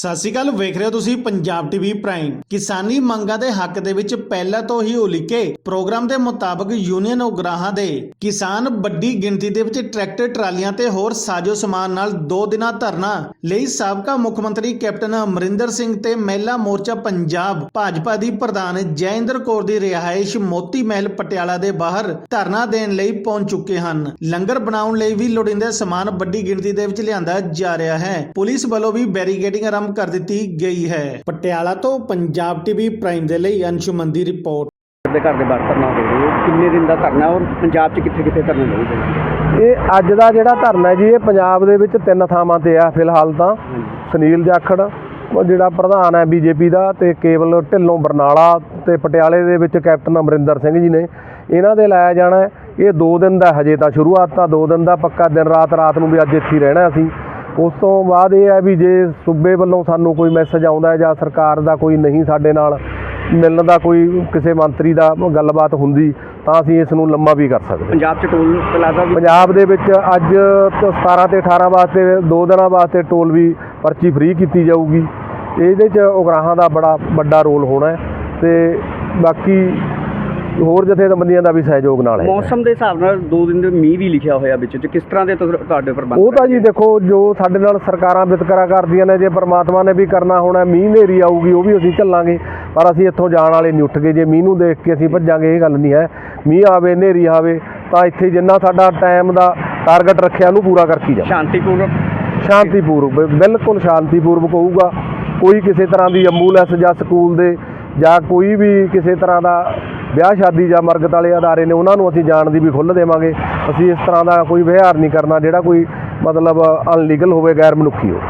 ਸਤਿ ਸ਼੍ਰੀ ਅਕਾਲ, ਵੇਖ ਰਹੇ ਹੋ ਤੁਸੀਂ ਪੰਜਾਬ ਟੀਵੀ ਪ੍ਰਾਈਮ ਕਿਸਾਨੀ ਮੰਗਾਂ ਦੇ ਹੱਕ ਦੇ ਵਿੱਚ ਪਹਿਲਾਂ ਤੋਂ ਹੀ ਉਲੀਕੇ ਪ੍ਰੋਗਰਾਮ ਦੇ ਮੁਤਾਬਕ ਯੂਨੀਅਨ ਉਗਰਾਹਾਂ ਦੇ। ਕਿਸਾਨ ਵੱਡੀ ਗਿਣਤੀ ਦੇ ਵਿੱਚ ਟਰੈਕਟਰ ਟਰਾਲੀਆਂ ਤੇ ਹੋਰ ਸਾਜੋ ਸਮਾਨ ਨਾਲ ਦੋ ਦਿਨਾਂ ਧਰਨਾ ਲਈ ਸਾਬਕਾ ਮੁੱਖ ਮੰਤਰੀ ਕੈਪਟਨ ਅਮਰਿੰਦਰ ਸਿੰਘ ਤੇ ਮਹਿਲਾ ਮੋਰਚਾ ਪੰਜਾਬ। ਭਾਜਪਾ ਦੀ ਪ੍ਰਧਾਨ ਜੈਇੰਦਰ ਕੌਰ ਦੀ ਰਿਹਾਇਸ਼ ਮੋਤੀ ਮਹਿਲ ਪਟਿਆਲਾ ਦੇ ਬਾਹਰ ਧਰਨਾ ਦੇਣ ਲਈ ਪਹੁੰਚ ਚੁੱਕੇ ਹਨ। ਲੰਗਰ ਬਣਾਉਣ ਲਈ ਵੀ ਲੋੜੀਂਦੇ ਸਮਾਨ ਵੱਡੀ ਗਿਣਤੀ ਦੇ ਵਿੱਚ ਲਿਆਂਦਾ ਜਾ ਰਿਹਾ ਹੈ। ਪੁਲਿਸ ਵੱਲੋਂ ਵੀ ਬੈਰੀਗੇਡਿੰਗ ਆਰੰਭ ਕਰ ਦਿੱਤੀ ਗਈ ਹੈ। ਪਟਿਆਲਾ ਤੋਂ ਪੰਜਾਬ ਟੀਵੀ ਪ੍ਰਾਈਮ ਦੇ ਲਈ ਅੰਸ਼ੁਮਨ ਦੀ ਰਿਪੋਰਟ। ਦੇ ਘਰ ਦੇ ਬਾਹਰ ਧਰਨਾ ਦੇ ਰਹੇ ਹੋ। ਕਿੰਨੇ ਦਿਨ ਦਾ ਧਰਨਾ ਔਰ ਪੰਜਾਬ 'ਚ ਕਿੱਥੇ ਕਿੱਥੇ ਧਰਨੇ ਲਗੂਗੇ ਇਹ ਅੱਜ ਦਾ ਜਿਹੜਾ ਧਰਨਾ ਹੈ ਜੀ ਇਹ ਪੰਜਾਬ ਦੇ ਵਿੱਚ ਤਿੰਨ ਥਾਵਾਂ ਤੇ ਆ ਫਿਲਹਾਲ ਤਾਂ। ਸੁਨੀਲ ਜਾਖੜ ਉਹ ਜਿਹੜਾ ਪ੍ਰਧਾਨ ਹੈ ਬੀਜੇਪੀ ਦਾ ਤੇ ਕੇਵਲ ਢਿੱਲੋਂ ਬਰਨਾਲਾ ਤੇ ਪਟਿਆਲੇ ਦੇ ਵਿੱਚ ਕੈਪਟਨ ਅਮਰਿੰਦਰ ਸਿੰਘ ਜੀ ਨੇ। ਇਹਨਾਂ ਦੇ ਲਾਇਆ ਜਾਣਾ ਹੈ। ਇਹ 2 ਦਿਨ ਦਾ ਹਜੇ ਤਾਂ ਸ਼ੁਰੂਆਤ ਤਾਂ 2 ਦਿਨ ਦਾ ਪੱਕਾ ਦਿਨ ਰਾਤ ਰਾਤ ਨੂੰ ਵੀ ਅੱਜ ਇੱਥੇ ਹੀ ਰਹਿਣਾ ਅਸੀਂ। ਉਸ ਤੋਂ ਬਾਅਦ ਇਹ ਹੈ ਵੀ ਜੇ ਸੂਬੇ ਵੱਲੋਂ ਸਾਨੂੰ ਕੋਈ ਮੈਸੇਜ ਆਉਂਦਾ ਹੈ ਜਾਂ ਸਰਕਾਰ ਦਾ ਕੋਈ ਨਹੀਂ ਸਾਡੇ ਨਾਲ ਮਿਲਣ ਦਾ ਕੋਈ ਕਿਸੇ ਮੰਤਰੀ ਦਾ ਗੱਲਬਾਤ ਹੁੰਦੀ ਤਾਂ ਅਸੀਂ ਇਸ ਨੂੰ ਲੰਮਾ ਵੀ ਕਰ ਸਕਦੇ। ਪੰਜਾਬ 'ਚ ਟੋਲ ਪਲਾਜ਼ਾ ਵੀ ਪੰਜਾਬ ਦੇ ਵਿੱਚ ਅੱਜ ਤੋਂ 17 ਤੇ 18 ਵਾਸਤੇ ਦੋ ਦਿਨਾਂ ਵਾਸਤੇ ਟੋਲ ਵੀ ਪਰਚੀ ਫ੍ਰੀ ਕੀਤੀ ਜਾਊਗੀ ਇਹਦੇ 'ਚ ਉਗਰਾਹਾਂ ਦਾ ਬੜਾ ਵੱਡਾ ਰੋਲ ਹੋਣਾ ਹੈ ਤੇ ਬਾਕੀ ਹੋਰ ਜਥੇਬੰਦੀਆਂ ਦਾ ਵੀ ਸਹਿਯੋਗ ਨਾਲ ਹੈ ਮੌਸਮ ਦੇ ਹਿਸਾਬ ਨਾਲ 2 ਦਿਨ ਦੇ ਮੀਂਹ ਵੀ ਲਿਖਿਆ ਹੋਇਆ ਵਿੱਚ ਕਿਸ ਤਰ੍ਹਾਂ ਦੇ ਤੁਹਾ- ਤੁਹਾਡੇ ਪ੍ਰਬੰਧ ਉਹ ਤਾਂ ਜੀ ਦੇਖੋ ਜੋ ਸਾਡੇ ਨਾਲ ਸਰਕਾਰਾਂ ਵਿਤਕਰਾ ਕਰਦੀਆਂ ਨੇ ਜੇ ਪਰਮਾਤਮਾ ਨੇ ਵੀ ਕਰਨਾ ਹੋਣਾ ਮੀਂਹ ਨੇਰੀ ਆਊਗੀ ਉਹ ਵੀ ਅਸੀਂ ਝੱਲਾਂਗੇ ਪਰ ਅਸੀਂ ਇੱਥੋਂ ਜਾਣ ਵਾਲੇ ਨਹੀਂ ਉੱਠ ਗਏ। ਜੇ ਮੀਂਹ ਨੂੰ ਦੇਖ ਕੇ ਅਸੀਂ ਭੱਜਾਂਗੇ ਇਹ ਗੱਲ ਨਹੀਂ ਹੈ। ਮੀਂਹ ਆਵੇ ਨੇਰੀ ਆਵੇ ਤਾਂ ਇੱਥੇ ਜਿੰਨਾ ਸਾਡਾ ਟਾਈਮ ਦਾ ਟਾਰਗੇਟ ਰੱਖਿਆ ਉਹਨੂੰ ਪੂਰਾ ਕਰਕੇ ਜਾਵਾਂਗੇ ਸ਼ਾਂਤੀਪੂਰਵਕ? ਸ਼ਾਂਤੀਪੂਰਵਕ ਬਿਲਕੁਲ ਸ਼ਾਂਤੀਪੂਰਵਕ ਹੋਊਗਾ। ਕੋਈ ਕਿਸੇ ਤਰ੍ਹਾਂ ਦੀ ਐਂਬੂਲੈਂਸ ਜਾਂ ਸਕੂਲ ਦੇ ਜਾਂ ਕੋਈ ਵੀ ਕਿਸੇ ਤਰ੍ਹਾਂ ਦਾ ਵਿਆਹ ਸ਼ਾਦੀ ਜਾਂ ਮਰਗਤ ਵਾਲੇ ਅਦਾਰੇ ਨੇ, ਉਹਨਾਂ ਨੂੰ ਅਸੀਂ ਜਾਣ ਦੀ ਵੀ ਖੁੱਲ੍ਹ ਦੇਵਾਂਗੇ। ਅਸੀਂ ਇਸ ਤਰ੍ਹਾਂ ਦਾ ਕੋਈ ਵਿਹਾਰ ਨਹੀਂ ਕਰਨਾ, ਜਿਹੜਾ ਕੋਈ ਮਤਲਬ ਅਨਲੀਗਲ ਹੋਵੇ, ਗੈਰ ਮਨੁੱਖੀ ਹੋਵੇ।